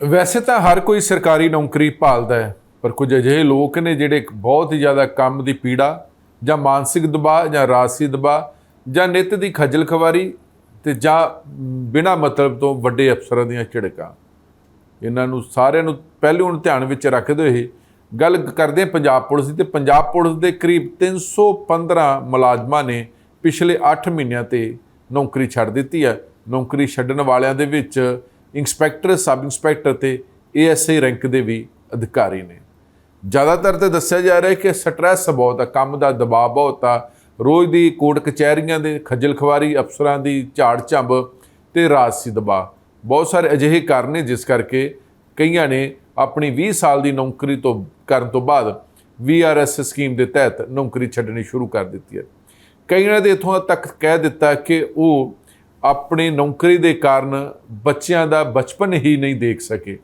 ਵੈਸੇ ਤਾਂ ਹਰ ਕੋਈ ਸਰਕਾਰੀ ਨੌਕਰੀ ਭਾਲਦਾ ਹੈ, ਪਰ ਕੁਝ ਅਜਿਹੇ ਲੋਕ ਨੇ ਜਿਹੜੇ ਬਹੁਤ ਹੀ ਜ਼ਿਆਦਾ ਕੰਮ ਦੀ ਪੀੜਾ ਜਾਂ ਮਾਨਸਿਕ ਦਬਾਅ ਜਾਂ ਰਾਜਸੀ ਦਬਾਅ ਜਾਂ ਨਿੱਤ ਦੀ ਖੱਜਲ ਖਵਾਰੀ ਤੇ ਜਾਂ ਬਿਨਾਂ ਮਤਲਬ ਤੋਂ ਵੱਡੇ ਅਫਸਰਾਂ ਦੀਆਂ ਝਿੜਕਾਂ। ਇਹਨਾਂ ਨੂੰ ਸਾਰਿਆਂ ਨੂੰ ਪਹਿਲੂ ਹੁਣ ਧਿਆਨ ਵਿੱਚ ਰੱਖਦੇ ਹੋਏ ਗੱਲ ਕਰਦੇ ਹਾਂ ਪੰਜਾਬ ਪੁਲਿਸ ਦੀ ਤੇ ਪੰਜਾਬ ਪੁਲਿਸ ਦੇ ਕਰੀਬ 315 ਮੁਲਾਜ਼ਮਾਂ ਨੇ ਪਿਛਲੇ 8 ਮਹੀਨਿਆਂ ਤੇ ਨੌਕਰੀ ਛੱਡ ਦਿੱਤੀ ਹੈ। ਨੌਕਰੀ ਛੱਡਣ ਵਾਲਿਆਂ ਦੇ ਵਿੱਚ ਇੰਸਪੈਕਟਰ, ਸਬ ਇੰਸਪੈਕਟਰ ਤੇ ਏਐਸਆਈ ਰੈਂਕ ਦੇ ਵੀ ਅਧਿਕਾਰੀ ਨੇ। ਜ਼ਿਆਦਾਤਰ ਤੇ ਦੱਸਿਆ ਜਾ ਰਿਹਾ ਹੈ ਕਿ ਸਟ੍ਰੈਸ ਬਹੁਤ ਆ, ਕੰਮ ਦਾ ਦਬਾਅ ਬਹੁਤ ਆ। ਰੋਜ਼ ਦੀ ਕੋਰਟ ਕਚਹਿਰੀਆਂ ਦੇ ਖੱਜਲ ਖਵਾਰੀ ਅਫਸਰਾਂ ਦੀ ਝਾੜ ਝੰਬ ਤੇ ਰਾਜਸੀ ਦਬਾਅ। ਬਹੁਤ ਸਾਰੇ ਅਜਿਹੇ ਕਾਰਨ ਨੇ ਜਿਸ ਕਰਕੇ ਕਈਆਂ ਨੇ ਆਪਣੀ 20 ਸਾਲ ਦੀ ਨੌਕਰੀ ਤੋਂ, ਕਰਨ ਤੋਂ ਬਾਅਦ ਵੀਆਰਐਸ ਸਕੀਮ ਦੇ ਤਹਿਤ ਨੌਕਰੀ ਛੱਡਣੀ ਸ਼ੁਰੂ ਕਰ ਦਿੱਤੀ ਹੈ। ਕਈਆਂ ਦੇ ਇਥੋਂ ਤੱਕ ਕਹਿ ਦਿੱਤਾ ਕਿ ਉਹ ਆਪਣੀ ਨੌਕਰੀ ਦੇ ਕਾਰਨ ਬੱਚਿਆਂ ਦਾ ਬਚਪਨ ਹੀ ਨਹੀਂ ਦੇਖ ਸਕੇ।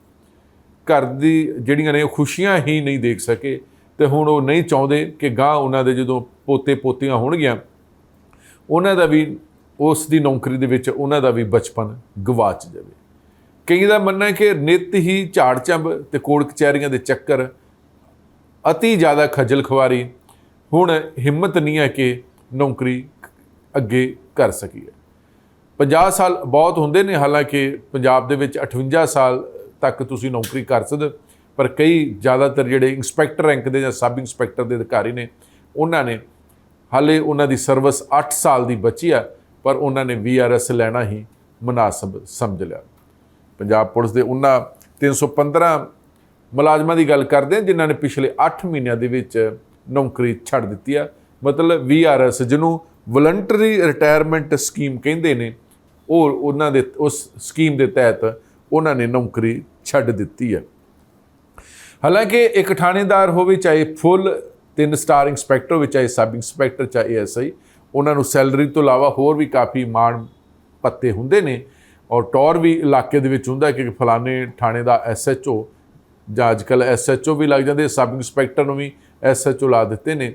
ਘਰ ਦੀ ਜਿਹੜੀਆਂ ਨੇ ਉਹ ਖੁਸ਼ੀਆਂ ਹੀ ਨਹੀਂ ਦੇਖ ਸਕੇ ਤੇ ਹੁਣ ਉਹ ਨਹੀਂ ਚਾਹੁੰਦੇ ਕਿ ਗਾਂ ਉਹਨਾਂ ਦੇ ਜਦੋਂ ਪੋਤੇ ਪੋਤੀਆਂ ਹੋਣਗੀਆਂ, ਉਹਨਾਂ ਦਾ ਵੀ ਉਸ ਦੀ ਨੌਕਰੀ ਦੇ ਵਿੱਚ ਉਹਨਾਂ ਦਾ ਵੀ ਬਚਪਨ ਗਵਾਚ ਜਾਵੇ। ਕਈ ਦਾ ਮੰਨਣਾ ਹੈ ਕਿ ਨਿਤ ਹੀ ਝਾੜ ਝੰਬ ਤੇ ਕੋੜ ਕਚਹਿਰੀਆਂ ਦੇ ਚੱਕਰ, ਅਤੀ ਜ਼ਿਆਦਾ ਖੱਜਲ ਖਵਾਰੀ ਹੁਣ ਹਿੰਮਤ ਨਹੀਂ ਹੈ ਕਿ ਨੌਕਰੀ ਅੱਗੇ ਕਰ ਸਕੀਏ। 50 ਸਾਲ ਬਹੁਤ ਹੁੰਦੇ ਨੇ, ਹਾਲਾਂਕਿ ਪੰਜਾਬ ਦੇ ਵਿੱਚ 58 ਸਾਲ ਤੱਕ ਤੁਸੀਂ ਨੌਕਰੀ ਕਰ ਸਕਦੇ ਪਰ ਕਈ ਜ਼ਿਆਦਾਤਰ ਜਿਹੜੇ ਇੰਸਪੈਕਟਰ ਰੈਂਕ ਦੇ ਜਾਂ ਸਬ ਇੰਸਪੈਕਟਰ ਦੇ ਅਧਿਕਾਰੀ ਨੇ, ਉਹਨਾਂ ਨੇ ਹਾਲੇ ਉਹਨਾਂ ਦੀ ਸਰਵਿਸ 8 ਸਾਲ ਦੀ ਬਚੀ ਆ, ਪਰ ਉਹਨਾਂ ਨੇ ਵੀਆਰਐਸ ਲੈਣਾ ਹੀ ਮناسب ਸਮਝ ਲਿਆ। ਪੰਜਾਬ ਪੁਲਿਸ ਦੇ ਉਹਨਾਂ 315 ਮੁਲਾਜ਼ਮਾਂ ਦੀ ਗੱਲ ਕਰਦੇ ਆ ਜਿਨ੍ਹਾਂ ਨੇ ਪਿਛਲੇ 8 ਮਹੀਨਿਆਂ ਦੇ ਵਿੱਚ ਨੌਕਰੀ ਛੱਡ ਦਿੱਤੀ ਆ। ਮਤਲਬ ਵੀਆਰਐਸ ਜਿਹਨੂੰ ਵਲੰਟਰੀ ਰਿਟਾਇਰਮੈਂਟ ਸਕੀਮ ਕਹਿੰਦੇ ਨੇ ਉਹ ਉਹਨਾਂ ਦੇ ਉਸ ਸਕੀਮ ਦੇ ਤਹਿਤ ਉਹਨਾਂ ਨੇ ਨੌਕਰੀ ਛੱਡ ਦਿੱਤੀ ਹੈ। ਹਾਲਾਂਕਿ ਇੱਕ ਥਾਣੇਦਾਰ ਹੋਵੇ ਚਾਹੇ ਫੁੱਲ ਤਿੰਨ ਸਟਾਰ ਇੰਸਪੈਕਟਰ ਹੋਵੇ ਚਾਹੇ ਸਬ ਇੰਸਪੈਕਟਰ ਚਾਹੇ ਐਸਆਈ ਉਹਨਾਂ ਨੂੰ ਸੈਲਰੀ ਤੋਂ ਇਲਾਵਾ ਹੋਰ ਵੀ ਕਾਫੀ ਮਾਣ ਪੱਤੇ ਹੁੰਦੇ ਨੇ ਔਰ ਟੌਰ ਵੀ ਇਲਾਕੇ ਦੇ ਵਿੱਚ ਹੁੰਦਾ ਕਿ ਫਲਾਣੇ ਥਾਣੇ ਦਾ ਐਸਐਚਓ ਜਾਂ ਅੱਜਕੱਲ ਐਸਐਚਓ ਵੀ ਲੱਗ ਜਾਂਦੇ ਸਬ ਇੰਸਪੈਕਟਰ ਨੂੰ ਵੀ ਐਸਐਚਓ ਲਾ ਦਿੱਤੇ ਨੇ।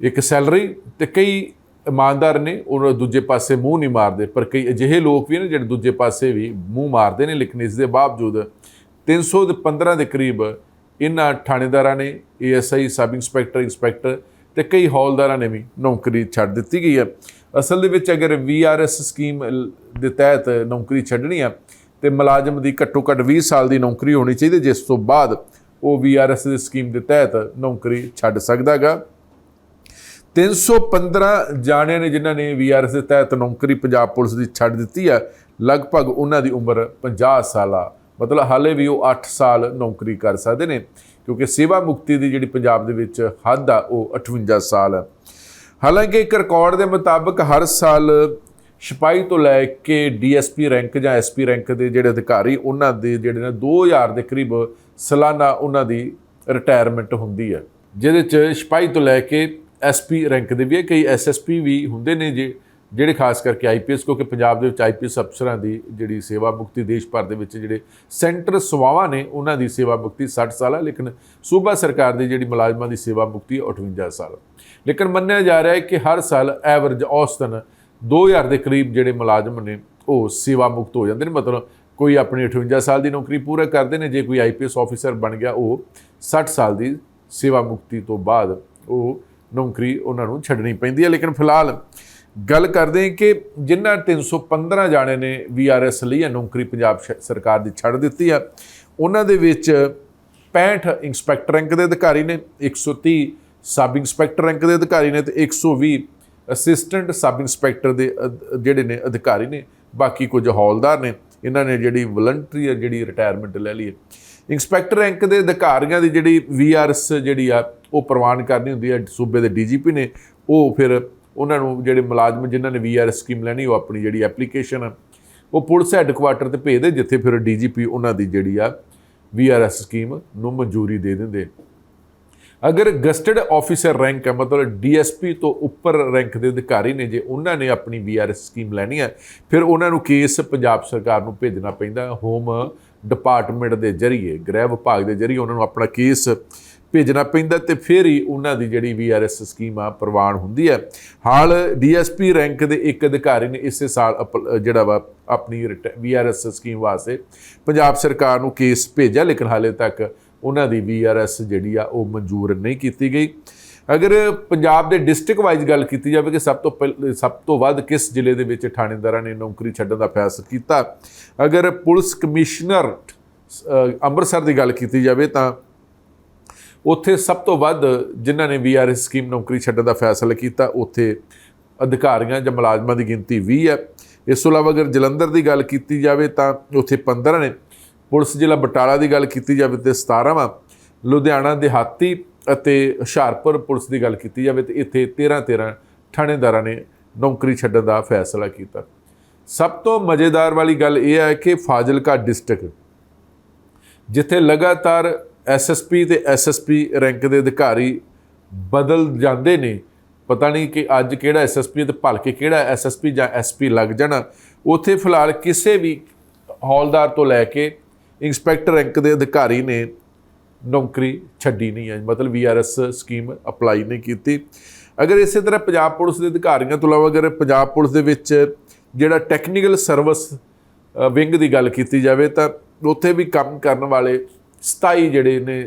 ਇੱਕ ਸੈਲਰੀ ਤੇ ਕਈ ਇਮਾਨਦਾਰ ਨੇ ਉਹ ਦੂਜੇ ਪਾਸੇ ਮੂੰਹ ਨਹੀਂ ਮਾਰਦੇ। ਪਰ ਕਈ ਅਜਿਹੇ ਲੋਕ ਵੀ ਨੇ ਜਿਹੜੇ ਦੂਜੇ ਪਾਸੇ ਵੀ ਮੂੰਹ ਮਾਰਦੇ ਨੇ, ਲੇਕਿਨ ਇਸ ਦੇ ਬਾਵਜੂਦ 315 ਦੇ ਕਰੀਬ ਇਹਨਾਂ ਥਾਣੇਦਾਰਾਂ ਨੇ, ਏਐਸਆਈ, ਸਬ ਇੰਸਪੈਕਟਰ ਇੰਸਪੈਕਟਰ ਤੇ ਕਈ ਹੌਲਦਾਰਾਂ ਨੇ ਵੀ ਨੌਕਰੀ ਛੱਡ ਦਿੱਤੀ ਗਈ ਹੈ। ਅਸਲ ਦੇ ਵਿੱਚ ਅਗਰ ਵੀਆਰਐਸ ਸਕੀਮ ਦੇ ਤਹਿਤ ਨੌਕਰੀ ਛੱਡਣੀ ਆ ਤੇ ਮੁਲਾਜ਼ਮ ਦੀ ਘੱਟੋ ਘੱਟ 20 ਸਾਲ ਦੀ ਨੌਕਰੀ ਹੋਣੀ ਚਾਹੀਦੀ ਜਿਸ ਤੋਂ ਬਾਅਦ ਉਹ ਵੀਆਰਐਸ ਦੀ ਸਕੀਮ ਦੇ ਤਹਿਤ ਨੌਕਰੀ ਛੱਡ ਸਕਦਾਗਾ 315 ਜਾਣਿਆਂ ਨੇ ਜਿਨ੍ਹਾਂ ਨੇ ਵੀਆਰਐਸ ਦੇ ਤਹਿਤ ਨੌਕਰੀ ਪੰਜਾਬ ਪੁਲਿਸ ਦੀ ਛੱਡ ਦਿੱਤੀ ਹੈ, ਲਗਭਗ ਉਹਨਾਂ ਦੀ ਉਮਰ 50 ਸਾਲ ਆ। ਮਤਲਬ ਹਾਲੇ ਵੀ ਉਹ 8 ਸਾਲ ਨੌਕਰੀ ਕਰ ਸਕਦੇ ਨੇ, ਕਿਉਂਕਿ ਸੇਵਾ ਮੁਕਤੀ ਦੀ ਜਿਹੜੀ ਪੰਜਾਬ ਦੇ ਵਿੱਚ ਹੱਦ ਆ, ਉਹ 58 ਸਾਲ ਹੈ ਹਾਲਾਂਕਿ ਇੱਕ ਰਿਕਾਰਡ ਦੇ ਮੁਤਾਬਕ ਹਰ ਸਾਲ ਸਿਪਾਹੀ ਤੋਂ ਲੈ ਕੇ ਡੀਐਸਪੀ ਰੈਂਕ ਜਾਂ ਐਸਪੀ ਰੈਂਕ ਦੇ ਜਿਹੜੇ ਅਧਿਕਾਰੀ, ਉਹਨਾਂ ਦੇ ਜਿਹੜੇ ਨੇ 2000 ਦੇ ਕਰੀਬ ਸਾਲਾਨਾ ਉਹਨਾਂ ਦੀ ਰਿਟਾਇਰਮੈਂਟ ਹੁੰਦੀ ਹੈ, ਜਿਹਦੇ ਚ ਸਿਪਾਹੀ ਤੋਂ ਲੈ ਕੇ ਐਸਪੀ ਰੈਂਕ ਦੇ ਵੀ ਹੈ, ਕਈ ਐਸਐਸਪੀ ਵੀ ਹੁੰਦੇ ਨੇ ਜੇ, ਜਿਹੜੇ ਖਾਸ ਕਰਕੇ ਆਈਪੀਐਸ ਕਿਉਂਕਿ ਪੰਜਾਬ ਦੇ ਵਿੱਚ ਆਈਪੀਐਸ ਅਫਸਰਾਂ ਦੀ ਜਿਹੜੀ ਸੇਵਾ ਮੁਕਤੀ ਦੇਸ਼ ਭਰ ਦੇ ਵਿੱਚ ਜਿਹੜੇ ਸੈਂਟਰ ਸੇਵਾਵਾਂ ਨੇ, ਉਹਨਾਂ ਦੀ ਸੇਵਾ ਮੁਕਤੀ 60 ਸਾਲ ਹੈ, ਲੇਕਿਨ ਸੂਬਾ ਸਰਕਾਰ ਦੀ ਜਿਹੜੀ ਮੁਲਾਜ਼ਮਾਂ ਦੀ ਸੇਵਾ ਮੁਕਤੀ 58 ਸਾਲ। ਲੇਕਿਨ ਮੰਨਿਆ ਜਾ ਰਿਹਾ ਹੈ ਕਿ ਹਰ ਸਾਲ ਐਵਰੇਜ ਔਸਤਨ 2000 ਦੇ ਕਰੀਬ ਜਿਹੜੇ ਮੁਲਾਜ਼ਮ ਨੇ, ਉਹ ਸੇਵਾ ਮੁਕਤ ਹੋ ਜਾਂਦੇ ਨੇ, ਮਤਲਬ ਕੋਈ ਆਪਣੀ 58 ਸਾਲ ਦੀ ਨੌਕਰੀ ਪੂਰਾ ਕਰਦੇ ਨੇ, ਜੇ ਕੋਈ ਆਈਪੀਐਸ ਆਫੀਸਰ ਬਣ ਗਿਆ, ਉਹ 60 ਸਾਲ ਦੀ ਸੇਵਾ ਮੁਕਤੀ ਤੋਂ ਬਾਅਦ ਉਹ ਨੌਕਰੀ ਉਹਨਾਂ ਨੂੰ ਛੱਡਣੀ ਪੈਂਦੀ ਹੈ। ਲੇਕਿਨ ਫਿਲਹਾਲ ਗੱਲ ਕਰਦੇ ਹਾਂ ਕਿ ਜਿਨ੍ਹਾਂ 315 ਜਾਣੇ ਨੇ ਵੀਆਰਐਸ ਲਈ ਇਹ ਨੌਕਰੀ ਪੰਜਾਬ ਸ਼- ਸਰਕਾਰ ਦੀ ਛੱਡ ਦਿੱਤੀ ਆ। ਉਹਨਾਂ ਦੇ ਵਿੱਚ 65 ਇੰਸਪੈਕਟਰ ਰੈਂਕ ਦੇ ਅਧਿਕਾਰੀ ਨੇ 130 ਸਬ ਇੰਸਪੈਕਟਰ ਰੈਂਕ ਦੇ ਅਧਿਕਾਰੀ ਨੇ ਤੇ 120 ਅਸਿਸਟੈਂਟ ਸਬ ਇੰਸਪੈਕਟਰ ਦੇ ਅਧ- ਜਿਹੜੇ ਨੇ ਅਧਿਕਾਰੀ ਨੇ। ਬਾਕੀ ਕੁਝ ਹੌਲਦਾਰ ਨੇ, ਇਹਨਾਂ ਨੇ ਜਿਹੜੀ ਵਲੰਟਰੀ ਜਿਹੜੀ ਰਿਟਾਇਰਮੈਂਟ ਲੈ ਲਈ ਹੈ ਇੰਸਪੈਕਟਰ ਰੈਂਕ ਦੇ ਅਧਿਕਾਰੀਆਂ ਦੀ ਜਿਹੜੀ ਵੀਆਰਐਸ ਜਿਹੜੀ ਆ, ਉਹ ਪ੍ਰਵਾਨ ਕਰਨੀ ਹੁੰਦੀ ਹੈ ਸੂਬੇ ਦੇ ਡੀਜੀਪੀ ਨੇ। ਉਹ ਫਿਰ ਉਹਨਾਂ ਨੂੰ ਜਿਹੜੇ ਮੁਲਾਜ਼ਮ ਜਿਨ੍ਹਾਂ ਨੇ ਵੀਆਰਐਸ ਸਕੀਮ ਲੈਣੀ, ਉਹ ਆਪਣੀ ਜਿਹੜੀ ਐਪਲੀਕੇਸ਼ਨ ਆ, ਉਹ ਪੁਲਿਸ ਹੈੱਡਕੁਆਟਰ ਤੇ ਭੇਜਦੇ ਜਿੱਥੇ ਫਿਰ ਡੀਜੀਪੀ ਉਹਨਾਂ ਦੀ ਜਿਹੜੀ ਆ ਵੀਆਰਐਸ ਸਕੀਮ ਨੂੰ ਮਨਜ਼ੂਰੀ ਦੇ ਦਿੰਦੇ ਅਗਰ ਗਸਟਡ ਆਫੀਸਰ ਰੈਂਕ ਹੈ ਮਤਲਬ ਡੀਐਸਪੀ ਤੋਂ ਉੱਪਰ ਰੈਂਕ ਦੇ ਅਧਿਕਾਰੀ ਨੇ, ਜੇ ਉਹਨਾਂ ਨੇ ਆਪਣੀ ਵੀਆਰਐਸ ਸਕੀਮ ਲੈਣੀ ਹੈ ਫਿਰ ਉਹਨਾਂ ਨੂੰ ਕੇਸ ਪੰਜਾਬ ਸਰਕਾਰ ਨੂੰ ਭੇਜਣਾ ਪੈਂਦਾ, ਹੋਮ ਡਿਪਾਰਟਮੈਂਟ ਦੇ ਜ਼ਰੀਏ, ਗ੍ਰਹਿ ਵਿਭਾਗ ਦੇ ਜ਼ਰੀਏ ਉਹਨਾਂ ਨੂੰ ਆਪਣਾ ਕੇਸ ਭੇਜਣਾ ਪੈਂਦਾ ਤੇ ਫਿਰ ਹੀ ਉਹਨਾਂ ਦੀ ਜਿਹੜੀ ਵੀਆਰਐਸ ਸਕੀਮ ਆ, ਪ੍ਰਵਾਨ ਹੁੰਦੀ ਹੈ। ਹਾਲ ਡੀਐਸਪੀ ਰੈਂਕ ਦੇ ਇੱਕ ਅਧਿਕਾਰੀ ਨੇ ਇਸੇ ਸਾਲ ਅਪ- ਜਿਹੜਾ ਵਾ, ਆਪਣੀ ਵੀਆਰਐਸ ਸਕੀਮ ਵਾਸਤੇ ਪੰਜਾਬ ਸਰਕਾਰ ਨੂੰ ਕੇਸ ਭੇਜਿਆ, ਲੇਕਿਨ ਹਾਲੇ ਤੱਕ ਉਹਨਾਂ ਦੀ ਵੀਆਰਐਸ ਜਿਹੜੀ ਆ, ਉਹ ਮਨਜ਼ੂਰ ਨਹੀਂ ਕੀਤੀ ਗਈ। ਅਗਰ ਪੰਜਾਬ ਦੇ ਡਿਸਟ੍ਰਿਕਟ ਵਾਈਜ਼ ਗੱਲ ਕੀਤੀ ਜਾਵੇ ਕਿ ਸਭ ਤੋਂ ਪਹਿਲ- ਸਭ ਤੋਂ ਵੱਧ ਕਿਸ ਜ਼ਿਲ੍ਹੇ ਦੇ ਵਿੱਚ ਥਾਣੇਦਾਰਾਂ ਨੇ ਨੌਕਰੀ ਛੱਡਣ ਦਾ ਫੈਸਲਾ ਕੀਤਾ, ਅਗਰ ਪੁਲਿਸ ਕਮਿਸ਼ਨਰ ਅੰਮ੍ਰਿਤਸਰ ਦੀ ਗੱਲ ਕੀਤੀ ਜਾਵੇ ਤਾਂ ਉੱਥੇ ਸਭ ਤੋਂ ਵੱਧ ਜਿਨ੍ਹਾਂ ਨੇ ਵੀਆਰਐਸ ਸਕੀਮ ਨੌਕਰੀ ਛੱਡਣ ਦਾ ਫੈਸਲਾ ਕੀਤਾ, ਉੱਥੇ ਅਧਿਕਾਰੀਆਂ ਜਾਂ ਮੁਲਾਜ਼ਮਾਂ ਦੀ ਗਿਣਤੀ 20 ਹੈ। ਇਸ ਤੋਂ ਇਲਾਵਾ ਅਗਰ ਜਲੰਧਰ ਦੀ ਗੱਲ ਕੀਤੀ ਜਾਵੇ ਤਾਂ ਉੱਥੇ 15 ਨੇ। ਪੁਲਿਸ ਜ਼ਿਲ੍ਹਾ ਬਟਾਲਾ ਦੀ ਗੱਲ ਕੀਤੀ ਜਾਵੇ ਤੇ 17 ਲੁਧਿਆਣਾ, ਦਿਹਾਤੀ ਅਤੇ ਹੁਸ਼ਿਆਰਪੁਰ ਪੁਲਿਸ ਦੀ ਗੱਲ ਕੀਤੀ ਜਾਵੇ ਤੇ ਇੱਥੇ 13 13 ਥਾਣੇਦਾਰਾਂ ਨੇ ਨੌਕਰੀ ਛੱਡਣ ਦਾ ਫੈਸਲਾ ਕੀਤਾ। ਸਭ ਤੋਂ ਮਜ਼ੇਦਾਰ ਵਾਲੀ ਗੱਲ ਇਹ ਹੈ ਕਿ ਫਾਜ਼ਿਲਕਾ ਡਿਸਟ੍ਰਿਕਟ, ਜਿੱਥੇ ਲਗਾਤਾਰ ਐਸਐਸਪੀ ਤੇ ਐਸਐਸਪੀ ਰੈਂਕ ਦੇ ਅਧਿਕਾਰੀ ਬਦਲ ਜਾਂਦੇ ਨੇ, ਪਤਾ ਨਹੀਂ ਕਿ ਅੱਜ ਕਿਹੜਾ ਐਸਐਸਪੀ ਤੇ ਭਲਕੇ ਕਿਹੜਾ ਐਸਐਸਪੀ ਜਾਂ ਐਸਪੀ ਲੱਗ ਜਾਣਾ। ਉੱਥੇ ਫਿਲਹਾਲ ਕਿਸੇ ਵੀ ਹੌਲਦਾਰ ਤੋਂ ਲੈ ਕੇ ਇੰਸਪੈਕਟਰ ਰੈਂਕ ਦੇ ਅਧਿਕਾਰੀ ਨੇ ਨੌਕਰੀ ਛੱਡੀ ਨਹੀਂ ਹੈ। ਮਤਲਬ ਵੀਆਰਐਸ ਸਕੀਮ ਅਪਲਾਈ ਨਹੀਂ ਕੀਤੀ। ਅਗਰ ਇਸੇ ਤਰ੍ਹਾਂ ਪੰਜਾਬ ਪੁਲਿਸ ਦੇ ਅਧਿਕਾਰੀਆਂ ਤੋਂ ਇਲਾਵਾ ਅਗਰ ਪੰਜਾਬ ਪੁਲਿਸ ਦੇ ਵਿੱਚ ਜਿਹੜਾ ਟੈਕਨੀਕਲ ਸਰਵਿਸ ਵਿੰਗ ਦੀ ਗੱਲ ਕੀਤੀ ਜਾਵੇ ਤਾਂ ਉੱਥੇ ਵੀ ਕੰਮ ਕਰਨ ਵਾਲੇ 27 ਜਿਹੜੇ ਨੇ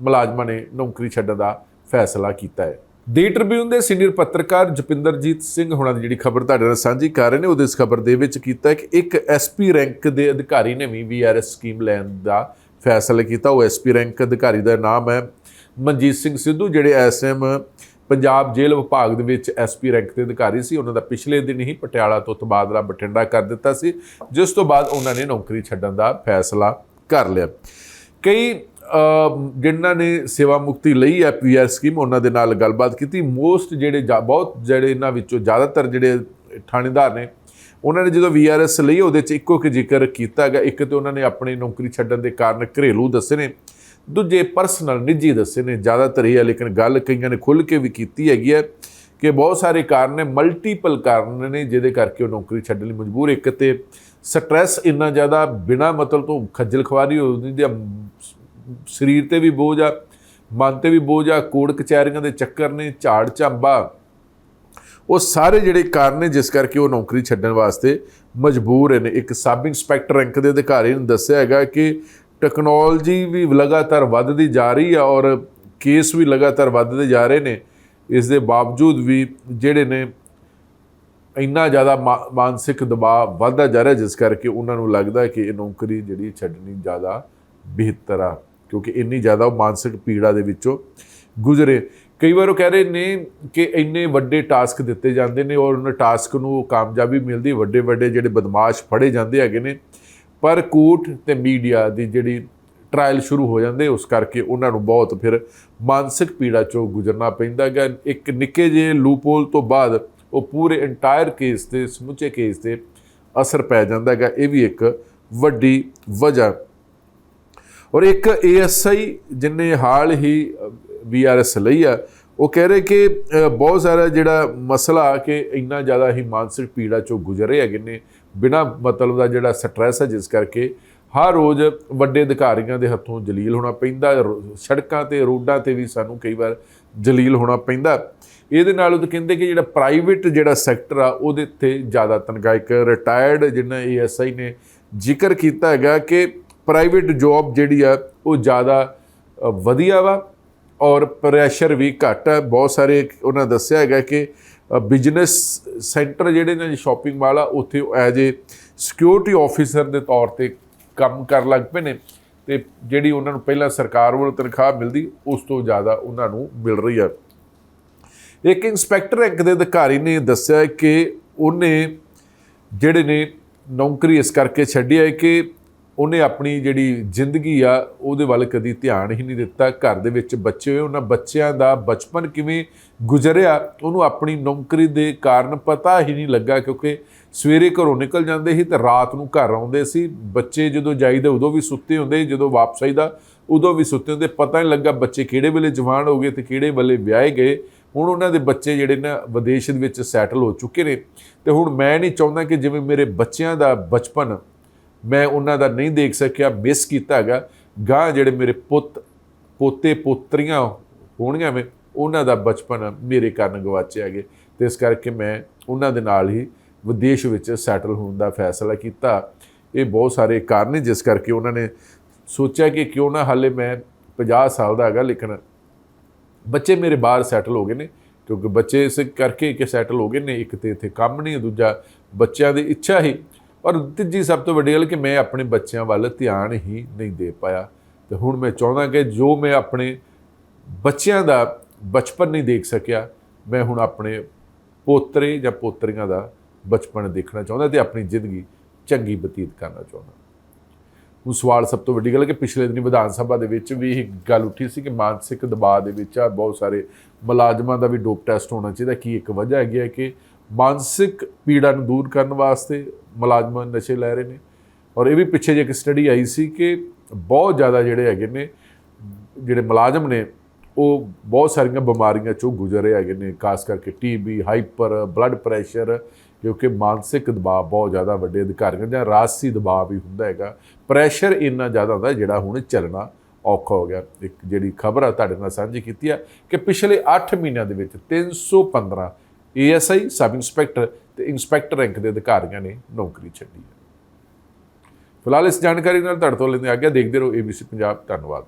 ਮੁਲਾਜ਼ਮਾਂ ਨੇ ਨੌਕਰੀ ਛੱਡਣ ਦਾ ਫੈਸਲਾ ਕੀਤਾ ਹੈ। ਦੀ ਟ੍ਰਿਬਿਊਨ ਦੇ ਸੀਨੀਅਰ ਪੱਤਰਕਾਰ ਜਪਿੰਦਰਜੀਤ ਸਿੰਘ ਹੁਣਾਂ ਦੀ ਜਿਹੜੀ ਖਬਰ ਤੁਹਾਡੇ ਨਾਲ ਸਾਂਝੀ ਕਰ ਰਹੇ ਨੇ, ਉਹਦੇ ਇਸ ਖਬਰ ਦੇ ਵਿੱਚ ਕੀਤਾ ਕਿ ਇੱਕ ਐਸਪੀ ਰੈਂਕ ਦੇ ਅਧਿਕਾਰੀ ਨੇ ਵੀ ਵੀਆਰਐਸ ਸਕੀਮ ਲੈਣ ਦਾ ਫੈਸਲਾ ਕੀਤਾ। ਉਹ ਐਸਪੀ ਰੈਂਕ ਅਧਿਕਾਰੀ ਦਾ ਨਾਮ ਹੈ ਮਨਜੀਤ ਸਿੰਘ ਸਿੱਧੂ, ਜਿਹੜੇ ਐਸਐਮ ਪੰਜਾਬ ਜੇਲ੍ਹ ਵਿਭਾਗ ਦੇ ਵਿੱਚ ਐਸਪੀ ਰੈਂਕ ਦੇ ਅਧਿਕਾਰੀ ਸੀ। ਉਹਨਾਂ ਦਾ ਪਿਛਲੇ ਦਿਨ ਹੀ ਪਟਿਆਲਾ ਤੋਂ ਤਬਾਦਲਾ ਬਠਿੰਡਾ ਕਰ ਦਿੱਤਾ ਸੀ। ਜਿਸ ਤੋਂ ਬਾਅਦ ਉਹਨਾਂ ਨੇ ਨੌਕਰੀ ਛੱਡਣ ਦਾ ਫੈਸਲਾ ਕਰ ਲਿਆ। ਕਈ ਜਿਨ੍ਹਾਂ ਨੇ ਸੇਵਾ ਮੁਕਤੀ ਲਈ ਹੈ ਪੀਆਰ ਸਕੀਮ, ਉਹਨਾਂ ਦੇ ਨਾਲ ਗੱਲਬਾਤ ਕੀਤੀ। ਮੋਸਟ ਜਿਹੜੇ ਜਾ- ਬਹੁਤ ਜਿਹੜੇ ਇਹਨਾਂ ਵਿੱਚੋਂ ਜ਼ਿਆਦਾਤਰ ਜਿਹੜੇ ਥਾਣੇਦਾਰ ਨੇ ਉਹਨਾਂ ਨੇ ਜਦੋਂ ਵੀਆਰਐਸ ਲਈ, ਉਹਦੇ ਚ ਇੱਕੋ ਇੱਕ ਜ਼ਿਕਰ ਕੀਤਾ ਗਿਆ। ਇੱਕ ਤੇ ਉਹਨਾਂ ਨੇ ਆਪਣੀ ਨੌਕਰੀ ਛੱਡਣ ਦੇ ਕਾਰਨ ਘਰੇਲੂ ਦੱਸੇ ਨੇ, ਦੂਜੇ ਪਰਸਨਲ ਨਿੱਜੀ ਦੱਸੇ ਨੇ। ਜ਼ਿਆਦਾਤਰ ਇਹ ਹੈ ਲੇਕਿਨ ਗੱਲ ਕਈਆਂ ਨੇ ਖੁੱਲ ਕੇ ਵੀ ਕੀਤੀ ਹੈਗੀ ਹੈ ਕਿ ਬਹੁਤ ਸਾਰੇ ਕਾਰਨ ਨੇ ਮਲਟੀਪਲ ਕਾਰਨ ਨੇ ਜਿਹਦੇ ਕਰਕੇ ਉਹ ਨੌਕਰੀ ਛੱਡਣ ਲਈ ਮਜਬੂਰ। ਇੱਕ ਤੇ ਸਟ੍ਰੈਸ ਇੰਨਾ ਜ਼ਿਆਦਾ ਬਿਨਾ ਮਤਲਬ ਤੋਂ ਖੱਜਲ ਖਵਾਰੀ ਹੋ ਜਾਂਦੀ ਆ ਸਰੀਰ ਤੇ ਵੀ ਬੋਝ ਆ, ਮਨ ਤੇ ਵੀ ਬੋਝ ਆ ਕੋੜ ਕਚਹਿਰੀਆਂ ਦੇ ਚੱਕਰ ਨੇ, ਝਾੜ ਝੰਬਾ। ਉਹ ਸਾਰੇ ਜਿਹੜੇ ਕਾਰਨ ਨੇ ਜਿਸ ਕਰਕੇ ਉਹ ਨੌਕਰੀ ਛੱਡਣ ਵਾਸਤੇ ਮਜਬੂਰ ਨੇ। ਇੱਕ ਸਬ ਇੰਸਪੈਕਟਰ ਰੈਂਕ ਦੇ ਅਧਿਕਾਰੀ ਨੇ ਦੱਸਿਆ ਹੈਗਾ ਕਿ ਟੈਕਨੋਲੋਜੀ ਵੀ ਲਗਾਤਾਰ ਵੱਧਦੀ ਜਾ ਰਹੀ ਆ ਔਰ ਕੇਸ ਵੀ ਲਗਾਤਾਰ ਵੱਧਦੇ ਜਾ ਰਹੇ ਨੇ। ਇਸ ਦੇ ਬਾਵਜੂਦ ਵੀ ਜਿਹੜੇ ਨੇ ਇੰਨਾ ਜ਼ਿਆਦਾ ਮਾ- ਮਾਨਸਿਕ ਦਬਾਅ ਵੱਧਦਾ ਜਾ ਰਿਹਾ ਜਿਸ ਕਰਕੇ ਉਹਨਾਂ ਨੂੰ ਲੱਗਦਾ ਕਿ ਇਹ ਨੌਕਰੀ ਜਿਹੜੀ ਛੱਡਣੀ ਜ਼ਿਆਦਾ ਬਿਹਤਰ ਆ, ਕਿਉਂਕਿ ਇੰਨੀ ਜ਼ਿਆਦਾ ਉਹ ਮਾਨਸਿਕ ਪੀੜਾ ਦੇ ਵਿੱਚੋਂ ਗੁਜ਼ਰੇ। ਕਈ ਵਾਰ ਉਹ ਕਹਿ ਰਹੇ ਨੇ ਕਿ ਇੰਨੇ ਵੱਡੇ ਟਾਸਕ ਦਿੱਤੇ ਜਾਂਦੇ ਨੇ ਔਰ ਉਹਨਾਂ ਟਾਸਕ ਨੂੰ ਕਾਮਯਾਬੀ ਮਿਲਦੀ, ਵੱਡੇ ਵੱਡੇ ਜਿਹੜੇ ਬਦਮਾਸ਼ ਫੜੇ ਜਾਂਦੇ ਹੈਗੇ ਨੇ। ਪਰ ਕੋਰਟ ਤੇ ਮੀਡੀਆ ਦੀ ਜਿਹੜੀ ਟ੍ਰਾਇਲ ਸ਼ੁਰੂ ਹੋ ਜਾਂਦੇ, ਉਸ ਕਰਕੇ ਉਹਨਾਂ ਨੂੰ ਬਹੁਤ ਫਿਰ ਮਾਨਸਿਕ ਪੀੜਾ ਚੋਂ ਗੁਜ਼ਰਨਾ ਪੈਂਦਾ ਹੈਗਾ। ਇੱਕ ਨਿੱਕੇ ਜਿਹੇ ਲੂਪੋਲ ਤੋਂ ਬਾਅਦ ਉਹ ਪੂਰੇ ਇੰਟਾਇਰ ਕੇਸ ਤੇ ਸਮੁੱਚੇ ਕੇਸ ਤੇ ਅਸਰ ਪੈ ਜਾਂਦਾ ਹੈਗਾ। ਇਹ ਵੀ ਇੱਕ ਵੱਡੀ ਵਜ੍ਹਾ ਔਰ ਇੱਕ ਏਐਸਆਈ ਜਿਨੇ ਹਾਲ ਹੀ ਵੀਆਰਐਸ ਲਈ ਆ, ਉਹ ਕਹਿ ਰਹੇ ਕਿ ਬਹੁਤ ਸਾਰਾ ਜਿਹੜਾ ਮਸਲਾ ਕਿ ਇੰਨਾ ਜ਼ਿਆਦਾ ਹੀ ਮਾਨਸਿਕ ਪੀੜਾ ਚੋਂ ਗੁਜ਼ਰੇ ਹੈਗੇ ਨੇ, ਬਿਨਾ ਮਤਲਬ ਦਾ ਜਿਹੜਾ ਸਟ੍ਰੈਸ ਹੈ ਜਿਸ ਕਰਕੇ ਹਰ ਰੋਜ਼ ਵੱਡੇ ਅਧਿਕਾਰੀਆਂ ਦੇ ਹੱਥੋਂ ਜਲੀਲ ਹੋਣਾ ਪੈਂਦਾ ਸੜਕਾਂ ਤੇ, ਰੋਡਾਂ ਤੇ ਵੀ ਸਾਨੂੰ ਕਈ ਵਾਰ ਜਲੀਲ ਹੋਣਾ ਪੈਂਦਾ। ਇਹਦੇ ਨਾਲ ਉਹ ਤਾਂ ਕਹਿੰਦੇ ਕਿ ਜਿਹੜਾ ਪ੍ਰਾਈਵੇਟ ਜਿਹੜਾ ਸੈਕਟਰ ਆ, ਉਹਦੇ ਤੇ ਜ਼ਿਆਦਾ ਤਨਖਾਹ, ਇੱਕ ਰਿਟਾਇਰਡ ਜਿਹਨਾਂ ਏਐਸਆਈ ਨੇ ਜ਼ਿਕਰ ਕੀਤਾ ਹੈਗਾ ਕਿ ਪ੍ਰਾਈਵੇਟ ਜੌਬ ਜਿਹੜੀ ਆ, ਉਹ ਜ਼ਿਆਦਾ ਵਧੀਆ ਵਾ ਔਰ ਪ੍ਰੈਸ਼ਰ ਵੀ ਘੱਟ ਹੈ ਬਹੁਤ ਸਾਰੇ ਉਹਨਾਂ ਦੱਸਿਆ ਹੈਗਾ ਕਿ ਬਿਜ਼ਨਸ ਸੈਂਟਰ ਜਿਹੜੇ ਨੇ ਸ਼ਾਪਿੰਗ ਮਾਲ ਆ, ਉੱਥੇ ਐਜ ਏ ਸਿਕਿਉਰਿਟੀ ਆਫੀਸਰ ਦੇ ਤੌਰ ਤੇ ਕੰਮ ਕਰਨ ਲੱਗ ਪਏ ਨੇ ਤੇ ਜਿਹੜੀ ਉਹਨਾਂ ਨੂੰ ਪਹਿਲਾਂ ਸਰਕਾਰ ਵੱਲੋਂ ਤਨਖਾਹ ਮਿਲਦੀ, ਉਸ ਤੋਂ ਜ਼ਿਆਦਾ ਉਹਨਾਂ ਨੂੰ ਮਿਲ ਰਹੀ ਹੈ ਇੱਕ ਇੰਸਪੈਕਟਰ ਇੱਕ ਦੇ ਅਧਿਕਾਰੀ ਨੇ ਦੱਸਿਆ ਕਿ ਉਹਨੇ ਜਿਹੜੇ ਨੇ ਨੌਕਰੀ ਇਸ ਕਰਕੇ ਛੱਡੀ ਹੈ ਕਿ ਉਹਨੇ ਆਪਣੀ ਜਿਹੜੀ ਜ਼ਿੰਦਗੀ ਆ, ਉਹਦੇ ਵੱਲ ਕਦੀ ਧਿਆਨ ਹੀ ਨਹੀਂ ਦਿੱਤਾ। ਘਰ ਦੇ ਵਿੱਚ ਬੱਚੇ ਹੋਏ, ਉਹਨਾਂ ਬੱਚਿਆਂ ਦਾ ਬਚਪਨ ਕਿਵੇਂ ਗੁਜ਼ਰਿਆ, ਉਹਨੂੰ ਆਪਣੀ ਨੌਕਰੀ ਦੇ ਕਾਰਨ ਪਤਾ ਹੀ ਨਹੀਂ ਲੱਗਾ ਕਿਉਂਕਿ ਸਵੇਰੇ ਘਰੋਂ ਨਿਕਲ ਜਾਂਦੇ ਸੀ ਤੇ ਰਾਤ ਨੂੰ ਘਰ ਆਉਂਦੇ ਸੀ। ਬੱਚੇ ਜਦੋਂ ਜਾਈਦੇ, ਉਦੋਂ ਵੀ ਸੁੱਤੇ ਹੁੰਦੇ ਜਦੋਂ ਵਾਪਸ ਆਈਦਾ, ਉਦੋਂ ਵੀ ਸੁੱਤੇ ਹੁੰਦੇ। ਪਤਾ ਨਹੀਂ ਲੱਗਾ ਬੱਚੇ ਕਿਹੜੇ ਵੇਲੇ ਜਵਾਨ ਹੋ ਗਏ ਤੇ ਕਿਹੜੇ ਵੇਲੇ ਵਿਆਹੇ ਗਏ। ਹੁਣ ਉਹਨਾਂ ਦੇ ਬੱਚੇ ਜਿਹੜੇ ਨੇ ਵਿਦੇਸ਼ ਦੇ ਵਿੱਚ ਸੈਟਲ ਹੋ ਚੁੱਕੇ ਨੇ। ਤੇ ਹੁਣ ਮੈਂ ਨਹੀਂ ਚਾਹੁੰਦਾ ਕਿ ਜਿਵੇਂ ਮੇਰੇ ਬੱਚਿਆਂ ਦਾ ਬਚਪਨ ਮੈਂ ਉਹਨਾਂ ਦਾ ਨਹੀਂ ਦੇਖ ਸਕਿਆ ਮਿਸ ਕੀਤਾ ਹੈਗਾ। ਗਾਂ ਜਿਹੜੇ ਮੇਰੇ ਪੁੱਤ, ਪੋਤੇ, ਪੋਤਰੀਆਂ ਹੋਣਗੀਆਂ ਵੇ, ਉਹਨਾਂ ਦਾ ਬਚਪਨ ਮੇਰੇ ਕਾਰਨ ਗਵਾਚਿਆ ਗਏ ਤੇ ਇਸ ਕਰਕੇ ਮੈਂ ਉਹਨਾਂ ਦੇ ਨਾਲ ਹੀ ਵਿਦੇਸ਼ ਵਿੱਚ ਸੈਟਲ ਹੋਣ ਦਾ ਫੈਸਲਾ ਕੀਤਾ। ਇਹ ਬਹੁਤ ਸਾਰੇ ਕਾਰਨ ਨੇ, ਜਿਸ ਕਰਕੇ ਉਹਨਾਂ ਨੇ ਸੋਚਿਆ ਕਿ ਕਿਉਂ ਨਾ ਹਾਲੇ ਮੈਂ 50 ਸਾਲ ਦਾ ਹੈਗਾ, ਲੇਕਿਨ ਬੱਚੇ ਮੇਰੇ ਬਾਹਰ ਸੈਟਲ ਹੋ ਗਏ ਨੇ, ਕਿਉਂਕਿ ਬੱਚੇ ਇਸ ਕਰਕੇ ਕਿ ਸੈਟਲ ਹੋ ਗਏ ਨੇ। ਇੱਕ ਤੇ ਇੱਥੇ ਕੰਮ ਨਹੀਂ, ਦੂਜਾ ਬੱਚਿਆਂ ਦੀ ਇੱਛਾ ਹੀ ਔਰ ਤੀਜੀ ਸਭ ਤੋਂ ਵੱਡੀ ਗੱਲ ਕਿ ਮੈਂ ਆਪਣੇ ਬੱਚਿਆਂ ਵੱਲ ਧਿਆਨ ਹੀ ਨਹੀਂ ਦੇ ਪਾਇਆ। ਤੇ ਹੁਣ ਮੈਂ ਚਾਹੁੰਦਾ ਕਿ ਜੋ ਮੈਂ ਆਪਣੇ ਬੱਚਿਆਂ ਦਾ ਬਚਪਨ ਨਹੀਂ ਦੇਖ ਸਕਿਆ, ਮੈਂ ਹੁਣ ਆਪਣੇ ਪੋਤਰੇ ਜਾਂ ਪੋਤਰੀਆਂ ਦਾ ਬਚਪਨ ਦੇਖਣਾ ਚਾਹੁੰਦਾ ਤੇ ਆਪਣੀ ਜ਼ਿੰਦਗੀ ਚੰਗੀ ਬਤੀਤ ਕਰਨਾ ਚਾਹੁੰਦਾ। ਹੁਣ ਸਵਾਲ ਸਭ ਤੋਂ ਵੱਡੀ ਗੱਲ ਹੈ ਕਿ ਪਿਛਲੇ ਦਿਨੀ ਵਿਧਾਨ ਸਭਾ ਦੇ ਵਿੱਚ ਵੀ ਇਹ ਗੱਲ ਉੱਠੀ ਸੀ ਕਿ ਮਾਨਸਿਕ ਦਬਾਅ ਦੇ ਵਿੱਚ ਆ, ਬਹੁਤ ਸਾਰੇ ਮੁਲਾਜ਼ਮਾਂ ਦਾ ਵੀ ਡੋਪ ਟੈਸਟ ਹੋਣਾ ਚਾਹੀਦਾ। ਕੀ ਇੱਕ ਵਜ੍ਹਾ ਹੈਗੀ ਹੈ ਕਿ ਮਾਨਸਿਕ ਪੀੜਾ ਨੂੰ ਦੂਰ ਕਰਨ ਵਾਸਤੇ ਮੁਲਾਜ਼ਮ ਨਸ਼ੇ ਲੈ ਰਹੇ ਨੇ। ਔਰ ਇਹ ਵੀ ਪਿੱਛੇ ਜੇ ਇੱਕ ਸਟੱਡੀ ਆਈ ਸੀ ਕਿ ਬਹੁਤ ਜ਼ਿਆਦਾ ਜਿਹੜੇ ਹੈਗੇ ਨੇ, ਜਿਹੜੇ ਮੁਲਾਜ਼ਮ ਨੇ, ਉਹ ਬਹੁਤ ਸਾਰੀਆਂ ਬਿਮਾਰੀਆਂ ਚੋਂ ਗੁਜ਼ਰ ਰਹੇ ਹੈਗੇ ਨੇ, ਖਾਸ ਕਰਕੇ ਟੀਬੀ ਹਾਈਪਰ ਬਲੱਡ ਪ੍ਰੈਸ਼ਰ ਕਿਉਂਕਿ ਮਾਨਸਿਕ ਦਬਾਅ ਬਹੁਤ ਜ਼ਿਆਦਾ ਵੱਡੇ ਅਧਿਕਾਰੀਆਂ ਜਾਂ ਰਾਜਸੀ ਦਬਾਅ ਵੀ ਹੁੰਦਾ ਹੈਗਾ। ਪ੍ਰੈਸ਼ਰ ਇੰਨਾ ਜ਼ਿਆਦਾ ਹੁੰਦਾ ਜਿਹੜਾ ਹੁਣ ਚੱਲਣਾ ਔਖਾ ਹੋ ਗਿਆ। ਇੱਕ ਜਿਹੜੀ ਖਬਰ ਆ ਤੁਹਾਡੇ ਨਾਲ ਸਾਂਝੀ ਕੀਤੀ ਆ ਕਿ ਪਿਛਲੇ 8 ਮਹੀਨਿਆਂ ਦੇ ਵਿੱਚ 315 ਏਐਸਆਈ ਸਬ ਇੰਸਪੈਕਟਰ ਤੇ ਇੰਸਪੈਕਟਰ ਰੈਂਕ ਦੇ ਅਧਿਕਾਰੀਆਂ ਨੇ ਨੌਕਰੀ ਛੱਡੀ ਹੈ। ਫਿਲਹਾਲ ਇਸ ਜਾਣਕਾਰੀ ਨਾਲ ਤੁਹਾਡੇ ਤੋਂ ਲੈਂਦੇ ਆ ਗਿਆ, ਦੇਖਦੇ ਰਹੋ ਏਬੀਸੀ ਪੰਜਾਬ ਧੰਨਵਾਦ।